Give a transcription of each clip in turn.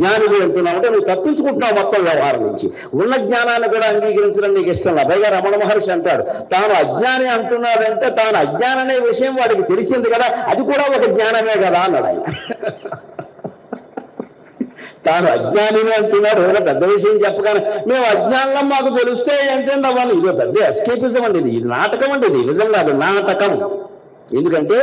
అజ్ఞానివి అంటున్నావు అంటే నువ్వు తప్పించుకుంటున్నావు మొత్తం వ్యవహారం నుంచి. ఉన్న జ్ఞానాన్ని కూడా అంగీకరించడం నీకు ఇష్టం లేదు. పైగా రమణ మహర్షి అంటాడు తాను అజ్ఞాని అంటున్నాడంటే తాను అజ్ఞానం అనే విషయం వాడికి తెలిసింది కదా అది కూడా ఒక జ్ఞానమే కదా అన్నాడు ఆయన. తాను అజ్ఞానిని అంటున్నాడు ఏదైనా పెద్ద విషయం చెప్పగానే మేము అజ్ఞానం మాకు తెలిస్తే ఏంటంటే అవ్వాలి ఇదో పెద్ద ఎస్కేపిజం అండి ఇది. ఇది నాటకం అండి ఇది. నిజం కాదు నాటకం. ఎందుకంటే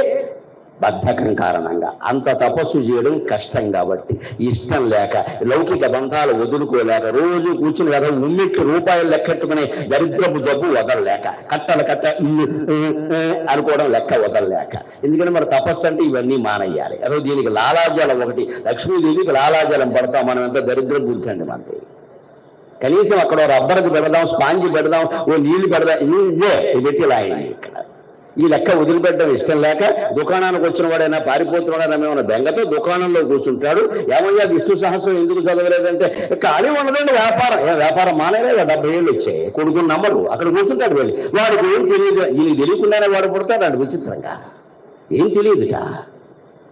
బద్ధకం కారణంగా. అంత తపస్సు చేయడం కష్టం కాబట్టి ఇష్టం లేక లౌకిక బంధాలు వదులుకోలేక రోజు కూర్చుని కదా ఉమ్మిట్టు రూపాయలు లెక్కెట్టుకునే దరిద్రపు జబ్బు వదలలేక కట్టలు కట్ట అనుకోవడం లెక్క వదలలేక. ఎందుకంటే మరి తపస్సు అంటే ఇవన్నీ మానయ్యాలి అదో దీనికి లాలాజలం ఒకటి లక్ష్మీదేవికి లాలాజలం పడతాం మనం ఎంత దరిద్ర బుద్ధి అండి మనది. కనీసం అక్కడ రబ్బర్కి పెడదాం స్పాంజ్ పెడదాం ఓ నీళ్ళు పెడదాం ఇవే పెట్టి లాయండి ఇక్కడ. ఈ లెక్క వదిలిపెట్టడం ఇష్టం లేక దుకాణానికి వచ్చిన వాడైనా పారిపోతున్నాడైనా మేము బెంగతో దుకాణంలో కూర్చుంటాడు. ఏమయ్యా విష్ణు సహస్రం ఎందుకు చదవలేదంటే ఖాళీ ఉండదండి వ్యాపారం. ఏ వ్యాపారం మానేదే డెబ్బై ఏళ్ళు వచ్చాయి. కొడుకుని నమ్మరు. అక్కడ కూర్చుంటాడు వెళ్ళి. వాడికి ఏం తెలియదు. ఈయన తెలియకుండానే వాడు పుడతాడు అంటే విచిత్రంగా. ఏం తెలియదుగా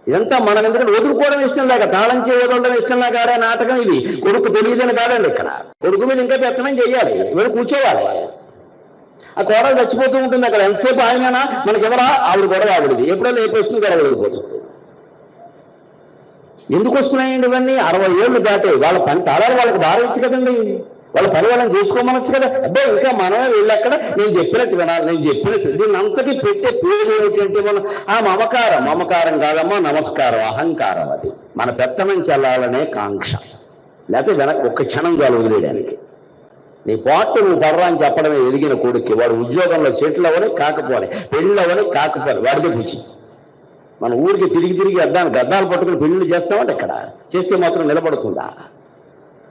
ఇదంతా మనం ఎందుకంటే వదులుకోవడం ఇష్టం లేక తాళం చేయడం ఇష్టం లేక ఆడే నాటకం ఇది. కొడుకు తెలియదని కాదండి ఇక్కడ. కొడుకు మీద ఇంకా పెత్తనం చేయాలి ఇవన్నీ కూర్చోవాలి? ఆ కోడలు చచ్చిపోతూ ఉంటుంది అక్కడ. ఎంతసేపు ఆయననా మనకి ఆవిడ గొడవ ఆవిడది. ఎప్పుడో లేపేస్తుంది గొడవ ఎందుకు వస్తున్నాయండి ఇవన్నీ? అరవై ఏళ్ళు దాటే వాళ్ళ పని తాళాలు వాళ్ళకి భారించు కదండి. వాళ్ళ పని వాళ్ళని చేసుకోమనొచ్చు కదా. అబ్బాయి ఇంకా మనమే వెళ్ళక్కడ నేను చెప్పినట్టు వినాలి. నేను చెప్పినట్టు దీన్ని అంతటి పెట్టే పేరు ఏమిటంటే మనం ఆ మమకారం. మమకారం కాదమ్మా నమస్కారం. అహంకారం అది. మన పెత్తనం చల్లాలనే కాంక్ష. లేకపోతే వెనక ఒక్క క్షణం చాలు వదిలేయడానికి. నీ పాటు నువ్వు పడరా అని చెప్పడమే ఎదిగిన కొడుక్కి. వాడు ఉద్యోగంలో చెట్లు అవని కాకపోవాలి పెళ్ళి అవ్వని కాకపోవాలి వాడిదే కూర్చి మన ఊరికి తిరిగి తిరిగి అద్దాను గద్దాలు పట్టుకుని పెళ్ళి చేస్తామంటే ఇక్కడ చేస్తే మాత్రం నిలబడుతుందా?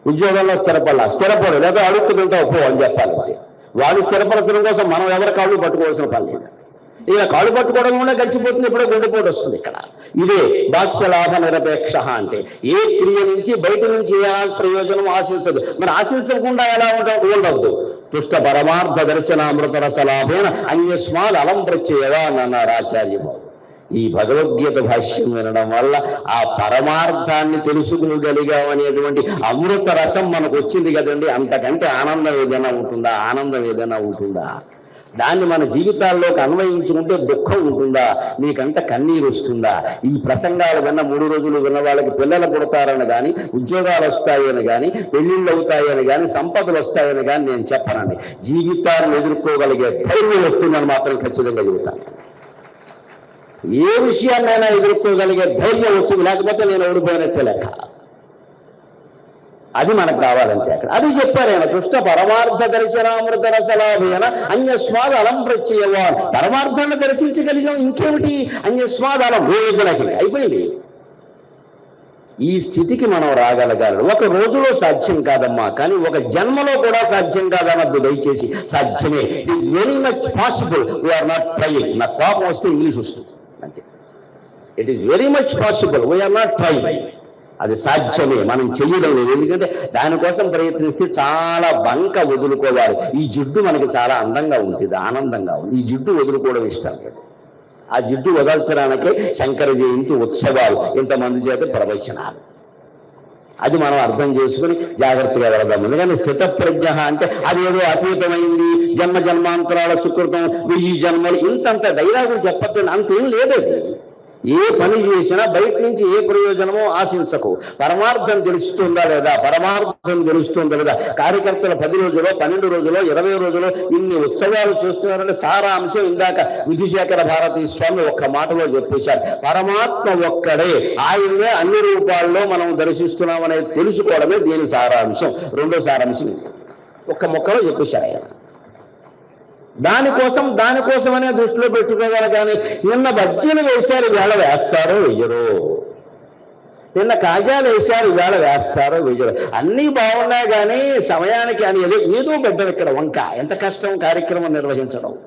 ఉద్యోగంలో స్థిరపడాల? స్థిరపడు లేదా అడుగుతుంటావు ఒప్పు అని చెప్పాలి మరి. వాడు స్థిరపరచడం కోసం మనం ఎవరి కాళ్ళు పట్టుకోవాల్సిన పని లేదు. ఇక కాళ్ళు పట్టుకోవడం కూడా గడిచిపోతుంది ఇప్పుడే గుండెపోటు వస్తుంది ఇక్కడ. ఇదే బాక్ష్యలాభ నిరపేక్ష అంటే. ఏ క్రియ నుంచి బయట నుంచి ఎలాంటి ప్రయోజనం ఆశించదు. మరి ఆశించకుండా ఎలా ఉంటాం ఉండవద్దు. తుష్ట పరమార్థ దర్శనామృత రసలాభేణ అన్యస్మాల్ అలం ప్రత్యయవా అన్నారు ఆచార్యము. ఈ భగవద్గీత భాష్యం వినడం వల్ల ఆ పరమార్థాన్ని తెలుసుకోగలిగాం అనేటువంటి అమృత రసం మనకు వచ్చింది కదండి. అంతకంటే ఆనందం ఏదైనా ఉంటుందా? ఆనందం ఏదైనా ఉంటుందా? దాన్ని మన జీవితాల్లోకి అన్వయించుకుంటే దుఃఖం ఉంటుందా? నీకంట కన్నీరు వస్తుందా? ఈ ప్రసంగాలు విన్న మూడు రోజులు విన్న వాళ్ళకి పిల్లలు పుడతారని కానీ ఉద్యోగాలు వస్తాయని కానీ పెళ్ళిళ్ళు అవుతాయని కానీ సంపదలు వస్తాయని కానీ నేను చెప్పనండి. జీవితాన్ని ఎదుర్కోగలిగే ధైర్యం వస్తుందని మాత్రం ఖచ్చితంగా చెబుతాను ఏ విషయాన్నైనా ఎదుర్కోగలిగే ధైర్యం వస్తుంది. లేకపోతే నేను ఓడిపోయినట్టే లెక్క. అది మనకు కావాలంటే అక్కడ. అది చెప్పారు ఆయన కృష్ణ పరమార్థ దర్శనామృత రసలాభేన అన్యస్వాద అలం ప్రత్యయవాన్. పరమార్థాన్ని దర్శించగలిగాం ఇంకేమిటి? అన్యస్వాద అలం వేదనకి అయిపోయింది. ఈ స్థితికి మనం రాగలగాలి. ఒక రోజులో సాధ్యం కాదమ్మా కానీ ఒక జన్మలో కూడా సాధ్యం కాదన్నద్దు దయచేసి. సాధ్యమే. It is very much possible we are not trying నా కోపం వస్తే ఇంగ్లీష్ వస్తుంది. అంతే. It is very much possible we are not trying అది సాధ్యమే. మనం చెయ్యడం లేదు. ఎందుకంటే దానికోసం ప్రయత్నిస్తే చాలా బంక వదులుకోవాలి. ఈ జిడ్డు మనకి చాలా అందంగా ఉంటుంది ఆనందంగా ఉంది. ఈ జిడ్డు వదులుకోవడం ఇష్టం లేదు. ఆ జిడ్డు వదల్చడానికే శంకర జయంతి ఉత్సవాలు ఇంతమంది చేత ప్రవచనాలు. అది మనం అర్థం చేసుకుని జాగ్రత్తగా వెళదాం. ఎందుకంటే స్థితప్రజ్ఞ అంటే అదేదో అతీతమైంది జన్మ జన్మాంతరాల సుకృతం వెయ్యి జన్మలు ఇంతంత డైలాగులు చెప్పద్దు అంతేం లేదు అది. ఏ పని చేసినా బయట నుంచి ఏ ప్రయోజనమో ఆశించకు. పరమార్థం తెలుస్తుందా లేదా? పరమార్థం తెలుస్తుందా లేదా? కార్యకర్తలు పది రోజులో పన్నెండు రోజులో ఇరవై రోజులో ఇన్ని ఉత్సవాలు చూస్తున్నారంటే సారాంశం ఇందాక విధుశేఖర భారతీ స్వామి ఒక్క మాటలో చెప్పేశారు. పరమాత్మ ఒక్కడే. ఆయనే అన్ని రూపాల్లో మనం దర్శిస్తున్నామనేది తెలుసుకోవడమే దీని సారాంశం. రెండో సారాంశం ఒక్క మొక్కలో చెప్పేశారు ఆయన. దానికోసం దానికోసమనే దృష్టిలో పెట్టుకోగల కానీ నిన్న బజ్జీలు వేశారు వేళ వేస్తారో వెయ్యరు. నిన్న కాజాలు వేశారు వేళ వేస్తారో వెయ్యరు. అన్నీ బాగున్నాయి కానీ సమయానికి అని ఏదో ఏదో పెట్టరు ఇక్కడ వంక. ఎంత కష్టం కార్యక్రమం నిర్వహించడం.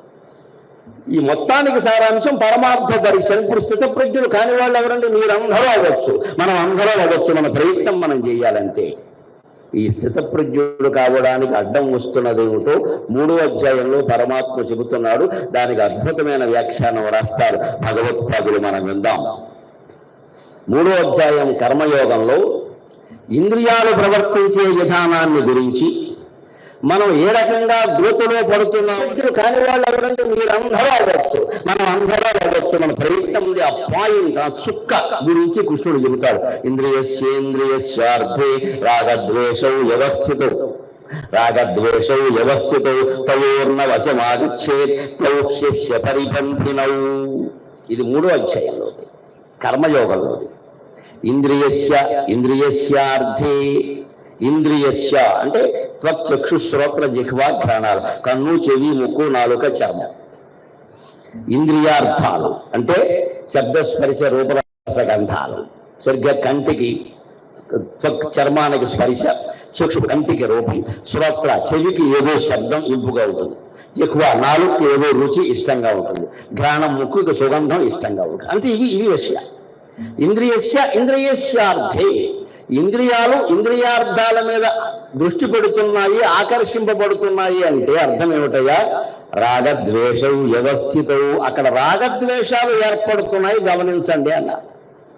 ఈ మొత్తానికి సారాంశం పరమార్థ దర్శనం. ఇప్పుడు స్థితప్రజ్ఞులు కాని వాళ్ళు ఎవరండి? మీరందరూ అవ్వచ్చు. మనం అందరూ అవ్వచ్చు. మన ప్రయత్నం మనం చేయాలంటే. ఈ స్థితప్రజ్ఞుడు కావడానికి అడ్డం వస్తున్నదేమిటో మూడో అధ్యాయంలో పరమాత్మ చెబుతున్నాడు. దానికి అద్భుతమైన వ్యాఖ్యానం రాస్తారు. భగవత్పాదులు మనం విందాం. మూడో అధ్యాయం కర్మయోగంలో ఇంద్రియాలు ప్రవర్తించే విధానాన్ని గురించి మనం ఏ రకంగా గోతులో పడుతున్నాం కాని వాళ్ళు ఎవరంటే మీరందరూ అవ్వచ్చు మనం అందరూ అవ్వచ్చు మన ప్రయత్నం ఉంది. ఆ పాయింట్ ఆ చుక్క గురించి కృష్ణుడు చెబుతాడు. ఇంద్రియస్యేంద్రియస్వార్థే రాగద్వేషం వ్యవస్థితం. రాగద్వేషం వ్యవస్థితౌ. తయోర్ణ వశమాగచ్చేత్ తౌష్యస్య పరిపంథినౌ ఇది మూడో అధ్యాయంలోది. కర్మయోగంలోది. ఇంద్రియస్య ఇంద్రియస్యార్థే. ఇంద్రియస్య అంటే త్వక్చక్షు శ్రోత్ర జిహ్వ ఘ్రాణాలు కన్ను చెవి ముక్కు నాలుక చర్మం. ఇంద్రియార్థాలు. అంటే శబ్దస్పర్శ రూపరసగంధాలు సరిగ్గా కంటికి త్వక్ చర్మానికి స్పర్శ చక్షు కంటికి రూపం. శ్రోత్ర చెవికి ఏదో శబ్దం ఇంపుగా ఉంటుంది. ఎక్కువ నాలుగుకి ఏదో రుచి ఇష్టంగా ఉంటుంది. ఘ్రాణం ముక్కుకి సుగంధం ఇష్టంగా ఉంటుంది. అంటే ఇవి ఇవి విషయ ఇంద్రియస్య ఇంద్రియస్యార్థే. ఇంద్రియాలు ఇంద్రియార్థాల మీద దృష్టి పెడుతున్నాయి ఆకర్షింపబడుతున్నాయి అంటే అర్థం ఏమిటయ్యా? రాగద్వేషం వ్యవస్థితవు అక్కడ రాగద్వేషాలు ఏర్పడుతున్నాయి గమనించండి అన్నారు.